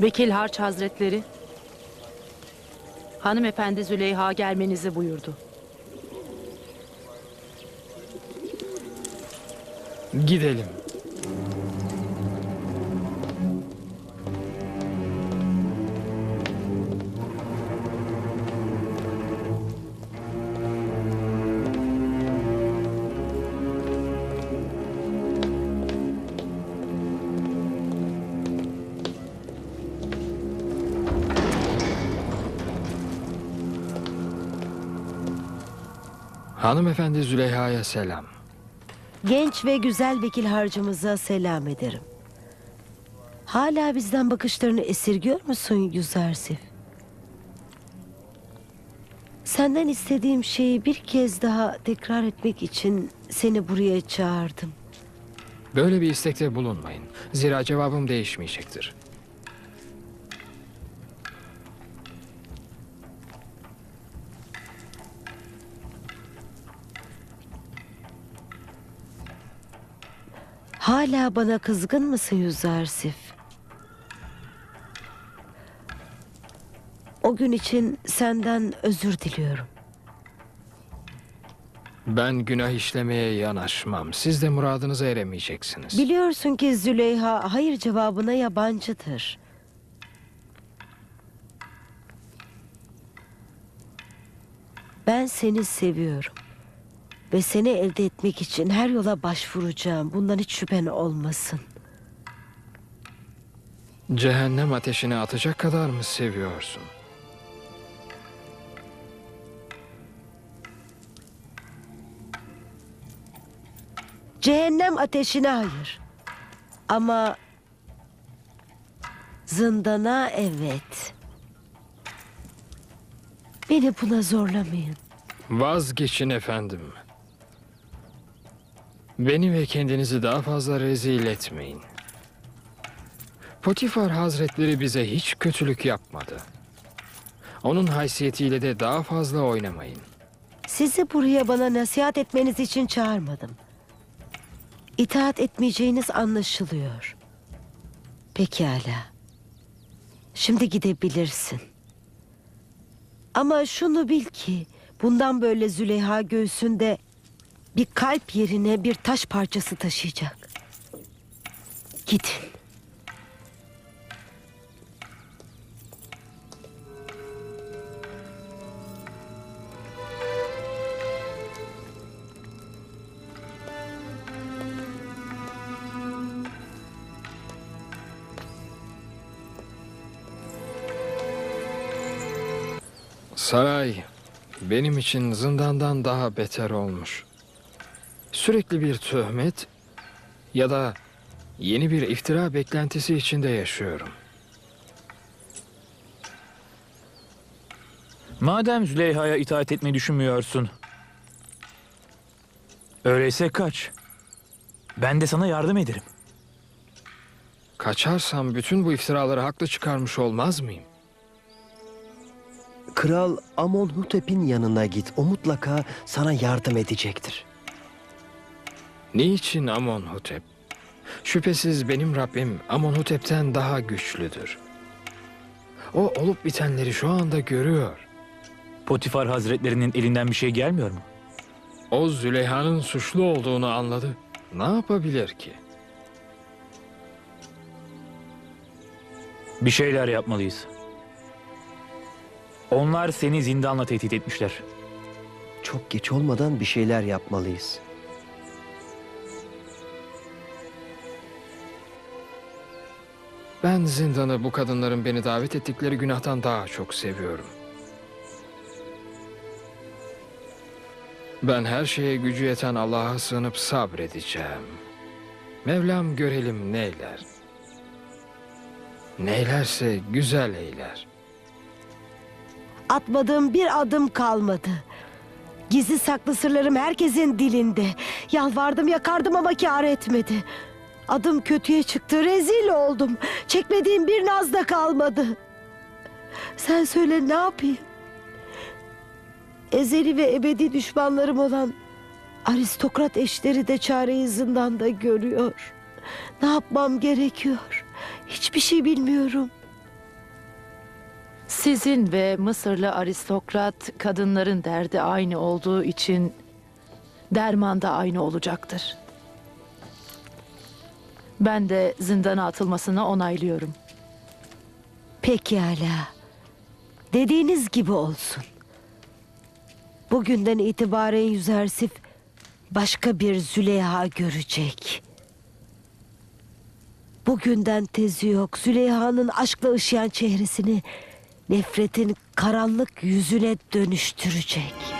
Vekil Harç Hazretleri, hanımefendi Züleyha gelmenizi buyurdu. Gidelim. Hanımefendi Züleyha'ya selam. Genç ve güzel vekil harcımıza selam ederim. Hala bizden bakışlarını esirgiyor musun Yüzarsif? Senden istediğim şeyi bir kez daha tekrar etmek için seni buraya çağırdım. Böyle bir istekte bulunmayın. Zira cevabım değişmeyecektir. Hala bana kızgın mısın Yüzarsif? O gün için senden özür diliyorum. Ben günah işlemeye yanaşmam. Siz de muradınıza eremeyeceksiniz. Biliyorsun ki Züleyha hayır cevabına yabancıdır. Ben seni seviyorum. Ve seni elde etmek için her yola başvuracağım. Bundan hiç şüphen olmasın. Cehennem ateşine atacak kadar mı seviyorsun? Cehennem ateşine hayır. Ama zindana evet. Beni buna zorlamayın. Vazgeçin efendim. Beni ve kendinizi daha fazla rezil etmeyin. Potifar Hazretleri bize hiç kötülük yapmadı. Onun haysiyetiyle de daha fazla oynamayın. Sizi buraya bana nasihat etmeniz için çağırmadım. İtaat etmeyeceğiniz anlaşılıyor. Pekala. Şimdi gidebilirsin. Ama şunu bil ki bundan böyle Züleyha göğsünde bir kalp yerine bir taş parçası taşıyacak. Gidin. Saray benim için zindandan daha beter olmuş. Sürekli bir töhmet ya da yeni bir iftira beklentisi içinde yaşıyorum. Madem Züleyha'ya itaat etmeyi düşünmüyorsun. Öyleyse kaç. Ben de sana yardım ederim. Kaçarsam bütün bu iftiraları haklı çıkarmış olmaz mıyım? Kral Amonhotep'in yanına git. O mutlaka sana yardım edecektir. Niçin Amonhotep? Şüphesiz benim Rabbim Amonhotep'ten daha güçlüdür. O olup bitenleri şu anda görüyor. Potifar Hazretlerinin elinden bir şey gelmiyor mu? O Züleyha'nın suçlu olduğunu anladı. Ne yapabilir ki? Bir şeyler yapmalıyız. Onlar seni zindanla tehdit etmişler. Çok geç olmadan bir şeyler yapmalıyız. Ben zindanı bu kadınların beni davet ettikleri günahtan daha çok seviyorum. Ben her şeye gücü yeten Allah'a sığınıp sabredeceğim. Mevlam görelim neyler. Neylerse güzel eyler. Atmadığım bir adım kalmadı. Gizli saklı sırlarım herkesin dilinde. Yalvardım yakardım ama kâr etmedi. Adım kötüye çıktı, rezil oldum. Çekmediğim bir naz da kalmadı. Sen söyle ne yapayım? Ezeli ve ebedi düşmanlarım olan aristokrat eşleri de çareyi zindanda görüyor. Ne yapmam gerekiyor? Hiçbir şey bilmiyorum. Sizin ve Mısırlı aristokrat kadınların derdi aynı olduğu için derman da aynı olacaktır. Ben de zindana atılmasını onaylıyorum. Pekala. Dediğiniz gibi olsun. Bugünden itibaren Yüzersif başka bir Züleyha görecek. Bugünden tezi yok. Züleyha'nın aşkla ışıyan çehresini nefretin karanlık yüzüne dönüştürecek.